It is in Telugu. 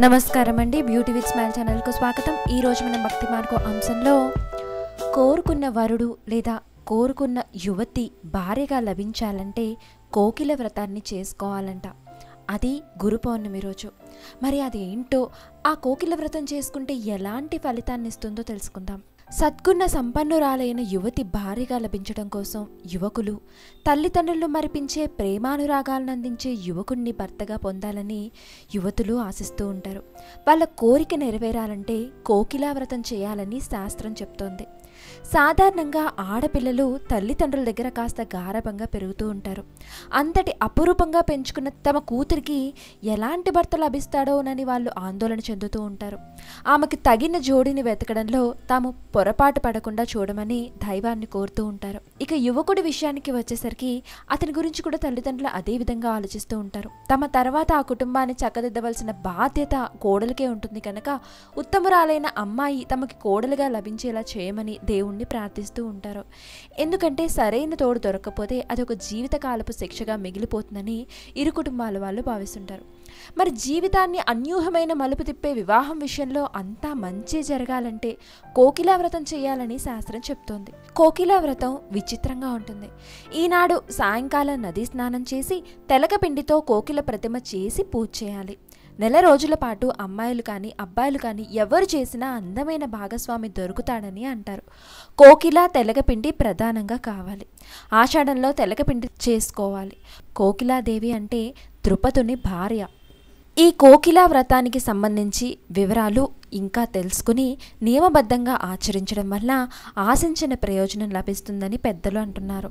నమస్కారం అండి బ్యూటీ విత్ స్మైల్ ఛానల్కు స్వాగతం. ఈరోజు మనం భక్తి మార్గం అంశంలో కోరుకున్న వరుడు లేదా కోరుకున్న యువతి భార్యగా లభించాలంటే కోకిల వ్రతాన్ని చేసుకోవాలంట. అది గురు పౌర్ణమి రోజు. మరి అది ఏంటో ఆ కోకిల వ్రతం చేసుకుంటే ఎలాంటి ఫలితాన్ని ఇస్తుందో తెలుసుకుందాం. సద్గుణ సంపన్నురాలైన యువతి భార్యగా లభించడం కోసం యువకులు తల్లిదండ్రులు మరిపించే ప్రేమానురాగాలను అందించే యువకుణ్ణి భర్తగా పొందాలని యువతులు ఆశిస్తూ ఉంటారు. వాళ్ళ కోరిక నెరవేరాలంటే కోకిలా వ్రతం చేయాలని శాస్త్రం చెప్తోంది. సాధారణంగా ఆడపిల్లలు తల్లిదండ్రుల దగ్గర కాస్త గారభంగా పెరుగుతూ ఉంటారు. అంతటి అపురూపంగా పెంచుకున్న తమ కూతురికి ఎలాంటి భర్త లభిస్తాడోనని వాళ్ళు ఆందోళన చెందుతూ ఉంటారు. ఆమెకు తగిన జోడిని వెతకడంలో తాము పొరపాటు పడకుండా చూడమని దైవాన్ని కోరుతూ ఉంటారు. ఇక యువకుడి విషయానికి వచ్చేసరికి అతని గురించి కూడా తల్లిదండ్రులు అదే విధంగా ఆలోచిస్తూ ఉంటారు. తమ తర్వాత ఆ కుటుంబాన్ని చక్కదిద్దవలసిన బాధ్యత కోడలికే ఉంటుంది కనుక ఉత్తమురాలైన అమ్మాయి తమకి కోడలుగా లభించేలా చేయమని దేవుణ్ణి ప్రార్థిస్తూ ఉంటారు. ఎందుకంటే సరైన తోడు దొరకకపోతే అది ఒక జీవితకాలపు శిక్షగా మిగిలిపోతుందని ఇరు కుటుంబాల వాళ్ళు భావిస్తుంటారు. మరి జీవితాన్ని అన్యూహమైన మలుపు తిప్పే వివాహం విషయంలో అంతా మంచి జరగాలంటే కోకిలా వ్రతం చేయాలని శాస్త్రం చెప్తోంది. కోకిలా వ్రతం విచిత్రంగా ఉంటుంది. ఈనాడు సాయంకాలం నదీ స్నానం చేసి తెలకపిండితో కోకిల ప్రతిమ చేసి పూజ చేయాలి. నెల రోజుల పాటు అమ్మాయిలు కానీ అబ్బాయిలు కానీ ఎవరు చేసినా అందమైన భాగస్వామి దొరుకుతాడని అంటారు. కోకిల తెలగపిండి ప్రధానంగా కావాలి. ఆషాఢంలో తెలగపిండి చేసుకోవాలి. కోకిలాదేవి అంటే ద్రుపదుని భార్య. ఈ కోకిలా వ్రతానికి సంబంధించి వివరాలు ఇంకా తెలుసుకుని నియమబద్ధంగా ఆచరించడం వల్ల ఆశించిన ప్రయోజనం లభిస్తుందని పెద్దలు అంటున్నారు.